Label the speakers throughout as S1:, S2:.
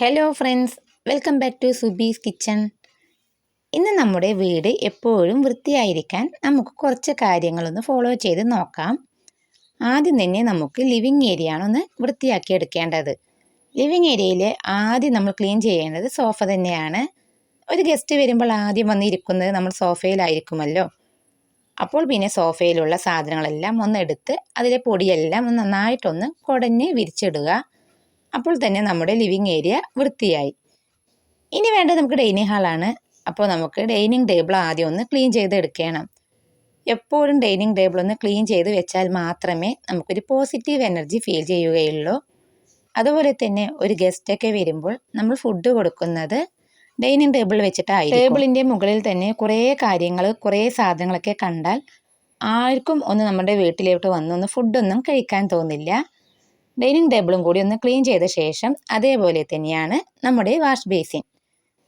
S1: Hello friends welcome back to Subi's kitchen ഇന്ന് നമ്മുടെ വീട് എപ്പോഴും വൃത്തിയായിരിക്കാൻ നമുക്ക് കുറച്ച് കാര്യങ്ങളൊന്ന് ഫോളോ ചെയ്ത് നോക്കാം. ആദ്യം തന്നെ നമുക്ക് ലിവിങ് ഏരിയ ആണ് ഒന്ന് വൃത്തിയാക്കി എടുക്കേണ്ടത്. ലിവിങ് ഏരിയയിൽ ആദ്യം നമ്മൾ ക്ലീൻ ചെയ്യേണ്ടത് സോഫ തന്നെയാണ്. ഒരു ഗസ്റ്റ് വരുമ്പോൾ ആദ്യം വന്നിരിക്കുന്നത് നമ്മൾ സോഫയിലായിരിക്കുമല്ലോ അപ്പോൾ പിന്നെ സോഫയിലുള്ള സാധനങ്ങളെല്ലാം ഒന്ന് എടുത്ത് അതിലെ പൊടിയെല്ലാം ഒന്ന് നന്നായിട്ടൊന്ന് കുടഞ്ഞ് വിരിച്ചിടുക. അപ്പോൾ തന്നെ നമ്മുടെ ലിവിങ് ഏരിയ വൃത്തിയായി. ഇനി വേണ്ടത് നമുക്ക് ഡൈനിങ് ഹാളാണ് അപ്പോൾ നമുക്ക് ഡൈനിങ് ടേബിൾ ആദ്യം ഒന്ന് ക്ലീൻ ചെയ്ത് എടുക്കണം. എപ്പോഴും ഡൈനിങ് ടേബിൾ ഒന്ന് ക്ലീൻ ചെയ്ത് വെച്ചാൽ മാത്രമേ നമുക്കൊരു പോസിറ്റീവ് എനർജി ഫീൽ ചെയ്യുകയുള്ളൂ. അതുപോലെ തന്നെ ഒരു ഗസ്റ്റൊക്കെ വരുമ്പോൾ നമ്മൾ ഫുഡ് കൊടുക്കുന്നത് ഡൈനിങ് ടേബിൾ വെച്ചിട്ടായി ടേബിളിന്റെ മുകളിൽ തന്നെ കുറേ കാര്യങ്ങൾ കുറേ സാധനങ്ങളൊക്കെ കണ്ടാൽ ആർക്കും ഒന്ന് നമ്മുടെ വീട്ടിലോട്ട് വന്നൊന്ന് ഫുഡൊന്നും കഴിക്കാൻ തോന്നില്ല. ഡൈനിങ് ടേബിളും കൂടി ഒന്ന് ക്ലീൻ ചെയ്ത ശേഷം അതേപോലെ തന്നെയാണ് നമ്മുടെ വാഷ് ബേസിൻ.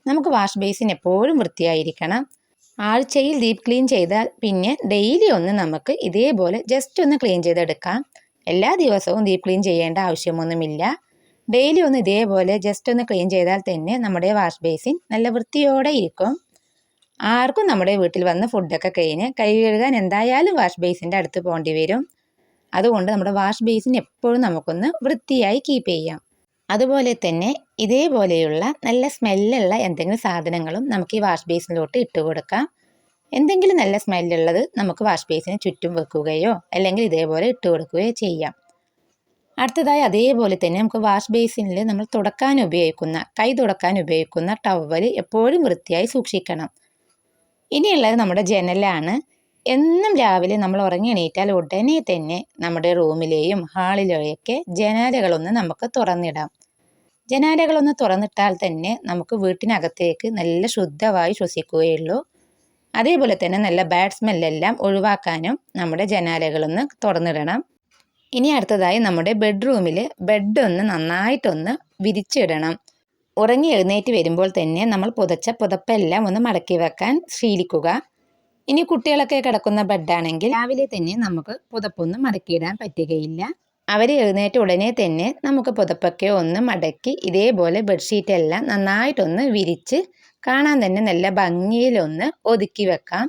S1: നമുക്ക് വാഷ് ബേസിൻ എപ്പോഴും വൃത്തിയായിരിക്കണം. ആഴ്ചയിൽ ഡീപ്പ് ക്ലീൻ ചെയ്താൽ പിന്നെ ഡെയിലി ഒന്ന് നമുക്ക് ഇതേപോലെ ജസ്റ്റ് ഒന്ന് ക്ലീൻ ചെയ്തെടുക്കാം. എല്ലാ ദിവസവും ഡീപ്പ് ക്ലീൻ ചെയ്യേണ്ട ആവശ്യമൊന്നുമില്ല. ഡെയിലി ഒന്ന് ഇതേപോലെ ജസ്റ്റ് ഒന്ന് ക്ലീൻ ചെയ്താൽ തന്നെ നമ്മുടെ വാഷ് ബേസിൻ നല്ല വൃത്തിയോടെ ഇരിക്കും. ആർക്കും നമ്മുടെ വീട്ടിൽ വന്ന് ഫുഡൊക്കെ കഴിഞ്ഞ് കൈ കഴുകാൻ എന്തായാലും വാഷ് ബേസിന്റെ അടുത്ത് പോകേണ്ടി വരും. അതുകൊണ്ട് നമ്മുടെ വാഷ് ബേസിൻ എപ്പോഴും നമുക്കൊന്ന് വൃത്തിയായി കീപ്പ് ചെയ്യാം. അതുപോലെ തന്നെ ഇതേപോലെയുള്ള നല്ല സ്മെല്ലുള്ള എന്തെങ്കിലും സാധനങ്ങളും നമുക്ക് ഈ വാഷ് ബേസിനിലോട്ട് ഇട്ട് കൊടുക്കാം. എന്തെങ്കിലും നല്ല സ്മെല്ലുള്ളത് നമുക്ക് വാഷ് ബേസിന് ചുറ്റും വെക്കുകയോ അല്ലെങ്കിൽ ഇതേപോലെ ഇട്ട് കൊടുക്കുകയോ ചെയ്യാം. അടുത്തതായി അതേപോലെ തന്നെ നമുക്ക് വാഷ് ബേസിനിൽ നമ്മൾ തുടക്കാൻ ഉപയോഗിക്കുന്ന കൈ തുടക്കാൻ ഉപയോഗിക്കുന്ന ടവൽ എപ്പോഴും വൃത്തിയായി സൂക്ഷിക്കണം. ഇനിയുള്ളത് നമ്മുടെ ജനലാണ്. എന്നും രാവിലെ നമ്മൾ ഉറങ്ങി എണീറ്റാൽ ഉടനെ തന്നെ നമ്മുടെ റൂമിലെയും ഹാളിലെയൊക്കെ ജനാലകളൊന്ന് നമുക്ക് തുറന്നിടാം. ജനാലകളൊന്ന് തുറന്നിട്ടാൽ തന്നെ നമുക്ക് വീട്ടിനകത്തേക്ക് നല്ല ശുദ്ധവായു ശ്വസിക്കുകയുള്ളൂ. അതേപോലെ തന്നെ നല്ല ബാഡ് സ്മെല്ലെല്ലാം ഒഴിവാക്കാനും നമ്മുടെ ജനാലകളൊന്ന് തുറന്നിടണം. ഇനി അടുത്തതായി നമ്മുടെ ബെഡ്റൂമിൽ ബെഡൊന്ന് നന്നായിട്ടൊന്ന് വിരിച്ചിടണം. ഉറങ്ങി എഴുന്നേറ്റ് വരുമ്പോൾ തന്നെ നമ്മൾ പുതച്ച പുതപ്പെല്ലാം ഒന്ന് മടക്കി വെക്കാൻ ശീലിക്കുക. ഇനി കുട്ടികളൊക്കെ കിടക്കുന്ന ബെഡാണെങ്കിൽ രാവിലെ തന്നെ നമുക്ക് പുതപ്പൊന്നും മടക്കിയിടാൻ പറ്റുകയില്ല. അവർ എഴുന്നേറ്റ ഉടനെ തന്നെ നമുക്ക് പുതപ്പൊക്കെ ഒന്ന് മടക്കി ഇതേപോലെ ബെഡ്ഷീറ്റ് എല്ലാം നന്നായിട്ടൊന്ന് വിരിച്ച് കാണാൻ തന്നെ നല്ല ഭംഗിയിലൊന്ന് ഒതുക്കി വെക്കാം.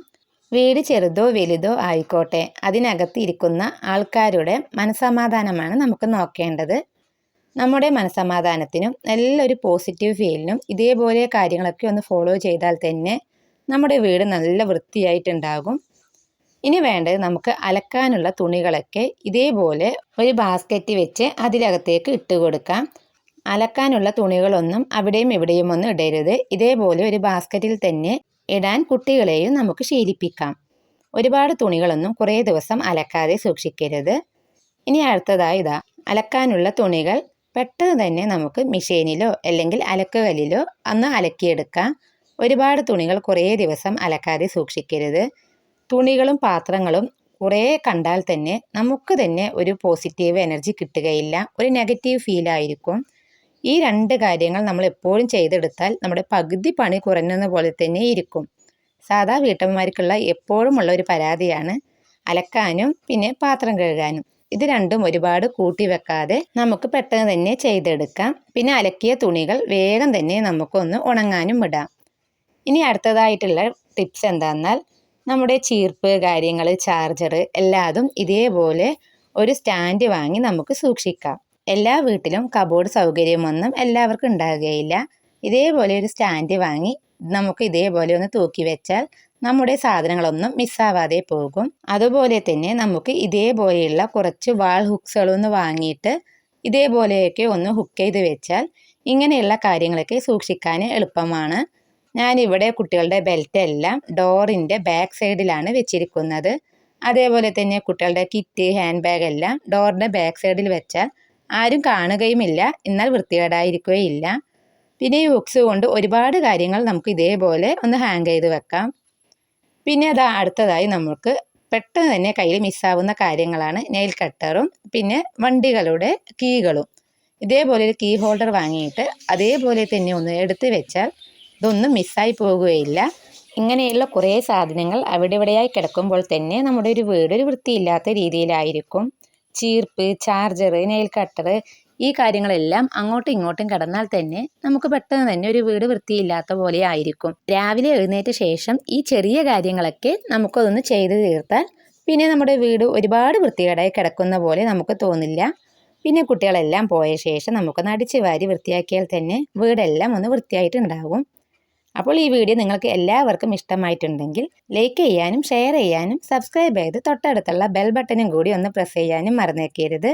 S1: വീട് ചെറുതോ വലുതോ ആയിക്കോട്ടെ. അതിനകത്ത് ഇരിക്കുന്ന ആൾക്കാരുടെ മനസമാധാനമാണ് നമുക്ക് നോക്കേണ്ടത്. നമ്മുടെ മനസമാധാനത്തിനും നല്ലൊരു പോസിറ്റീവ് ഫീലിനും ഇതേപോലെ കാര്യങ്ങളൊക്കെ ഒന്ന് ഫോളോ ചെയ്താൽ തന്നെ നമ്മുടെ വീട് നല്ല വൃത്തിയായിട്ടുണ്ടാകും. ഇനി വേണ്ടത് നമുക്ക് അലക്കാനുള്ള തുണികളൊക്കെ ഇതേപോലെ ഒരു ബാസ്ക്കറ്റ് വെച്ച് അതിലകത്തേക്ക് ഇട്ട് കൊടുക്കാം. അലക്കാനുള്ള തുണികളൊന്നും അവിടെയും ഇവിടെയും ഒന്നും ഇടരുത്. ഇതേപോലെ ഒരു ബാസ്ക്കറ്റിൽ തന്നെ ഇടാൻ കുട്ടികളെയും നമുക്ക് ശീലിപ്പിക്കാം. ഒരുപാട് തുണികളൊന്നും കുറേ ദിവസം അലക്കാതെ സൂക്ഷിക്കരുത്. ഇനി അടുത്തതായി ഇതാ അലക്കാനുള്ള തുണികൾ പെട്ടെന്ന് തന്നെ നമുക്ക് മെഷീനിലോ അല്ലെങ്കിൽ അലക്കുകല്ലിലോ അന്ന് അലക്കിയെടുക്കാം. ഒരുപാട് തുണികൾ കുറേ ദിവസം അലക്കാതെ സൂക്ഷിക്കരുത്. തുണികളും പാത്രങ്ങളും കുറേ കണ്ടാൽ തന്നെ നമുക്ക് തന്നെ ഒരു പോസിറ്റീവ് എനർജി കിട്ടുകയില്ല. ഒരു നെഗറ്റീവ് ഫീൽ ആയിരിക്കും. ഈ രണ്ട് കാര്യങ്ങൾ നമ്മൾ എപ്പോഴും ചെയ്തെടുത്താൽ നമ്മുടെ പകുതി പണി കുറഞ്ഞെന്ന പോലെ തന്നെ ഇരിക്കും. സാധാ വീട്ടമ്മമാർക്കുള്ള എപ്പോഴും ഉള്ള ഒരു പരാതിയാണ് അലക്കാനും പിന്നെ പാത്രം കഴുകാനും. ഇത് രണ്ടും ഒരുപാട് കൂട്ടി വെക്കാതെ നമുക്ക് പെട്ടെന്ന് തന്നെ ചെയ്തെടുക്കാം. പിന്നെ അലക്കിയ തുണികൾ വേഗം തന്നെ നമുക്കൊന്ന് ഉണങ്ങാനും ഇടാം ഇനി അടുത്തതായിട്ടുള്ള ടിപ്സ് എന്താണെന്നാൽ നമ്മുടെ ചീർപ്പ് കാര്യങ്ങൾ ചാർജർ എല്ലാതും ഇതേപോലെ ഒരു സ്റ്റാൻഡ് വാങ്ങി നമുക്ക് സൂക്ഷിക്കാം. എല്ലാ വീട്ടിലും കബോർഡ് സൗകര്യമൊന്നും എല്ലാവർക്കും ഉണ്ടാകുകയില്ല. ഇതേപോലെ ഒരു സ്റ്റാൻഡ് വാങ്ങി നമുക്ക് ഇതേപോലെ ഒന്ന് തൂക്കി വെച്ചാൽ നമ്മുടെ സാധനങ്ങളൊന്നും മിസ്സാവാതെ പോകും. അതുപോലെ തന്നെ നമുക്ക് ഇതേപോലെയുള്ള കുറച്ച് വാൾ ഹുക്സുകളൊന്ന് വാങ്ങിയിട്ട് ഇതേപോലെയൊക്കെ ഒന്ന് ഹുക്ക് ചെയ്ത് വെച്ചാൽ ഇങ്ങനെയുള്ള കാര്യങ്ങളൊക്കെ സൂക്ഷിക്കാൻ എളുപ്പമാണ്. ഞാനിവിടെ കുട്ടികളുടെ ബെൽറ്റ് എല്ലാം ഡോറിന്റെ ബാക്ക് സൈഡിലാണ് വെച്ചിരിക്കുന്നത്. അതേപോലെ തന്നെ കുട്ടികളുടെ കിറ്റ് ഹാൻഡ് ബാഗ് എല്ലാം ഡോറിന്റെ ബാക്ക് സൈഡിൽ വെച്ചാൽ ആരും കാണുകയുമില്ല എന്നാൽ വൃത്തികേടായിരിക്കുകയില്ല. പിന്നെ ഈ ബുക്സ് കൊണ്ട് ഒരുപാട് കാര്യങ്ങൾ നമുക്ക് ഇതേപോലെ ഒന്ന് ഹാങ് ചെയ്ത് വെക്കാം. പിന്നെ അത് അടുത്തതായി നമുക്ക് പെട്ടെന്ന് തന്നെ കയ്യിൽ മിസ്സാവുന്ന കാര്യങ്ങളാണ് നെയിൽ കട്ടറും പിന്നെ വണ്ടികളുടെ കീകളും ഇതേപോലെ ഒരു കീ ഹോൾഡർ വാങ്ങിയിട്ട് അതേപോലെ തന്നെ ഒന്ന് എടുത്ത് വെച്ചാൽ ഇതൊന്നും മിസ്സായി പോകുകയില്ല. ഇങ്ങനെയുള്ള കുറേ സാധനങ്ങൾ അവിടെ ഇവിടെയായി കിടക്കുമ്പോൾ തന്നെ നമ്മുടെ ഒരു വീട് ഒരു വൃത്തിയില്ലാത്ത രീതിയിലായിരിക്കും. ചീർപ്പ് ചാർജർ നെയിൽ കട്ടർ ഈ കാര്യങ്ങളെല്ലാം അങ്ങോട്ടും ഇങ്ങോട്ടും കിടന്നാൽ തന്നെ നമുക്ക് പെട്ടെന്ന് തന്നെ ഒരു വീട് വൃത്തിയില്ലാത്ത പോലെ ആയിരിക്കും. രാവിലെ എഴുന്നേറ്റ ശേഷം ഈ ചെറിയ കാര്യങ്ങളൊക്കെ നമുക്കതൊന്ന് ചെയ്തു തീർത്താൽ പിന്നെ നമ്മുടെ വീട് ഒരുപാട് വൃത്തികേടായി കിടക്കുന്ന പോലെ നമുക്ക് തോന്നില്ല. പിന്നെ കുട്ടികളെല്ലാം പോയ ശേഷം നമുക്ക് നടിച്ച് വാരി വൃത്തിയാക്കിയാൽ തന്നെ വീടെല്ലാം ഒന്ന് വൃത്തിയായിട്ടുണ്ടാകും. അപ്പോൾ ഈ വീഡിയോ നിങ്ങൾക്ക് എല്ലാവർക്കും ഇഷ്ടമായിട്ടുണ്ടെങ്കിൽ ലൈക്ക് ചെയ്യാനും ഷെയർ ചെയ്യാനും സബ്സ്ക്രൈബ് ചെയ്ത് തൊട്ടടുത്തുള്ള ബെൽ ബട്ടനും കൂടി ഒന്ന് പ്രസ് ചെയ്യാനും മറന്നേക്കരുത്.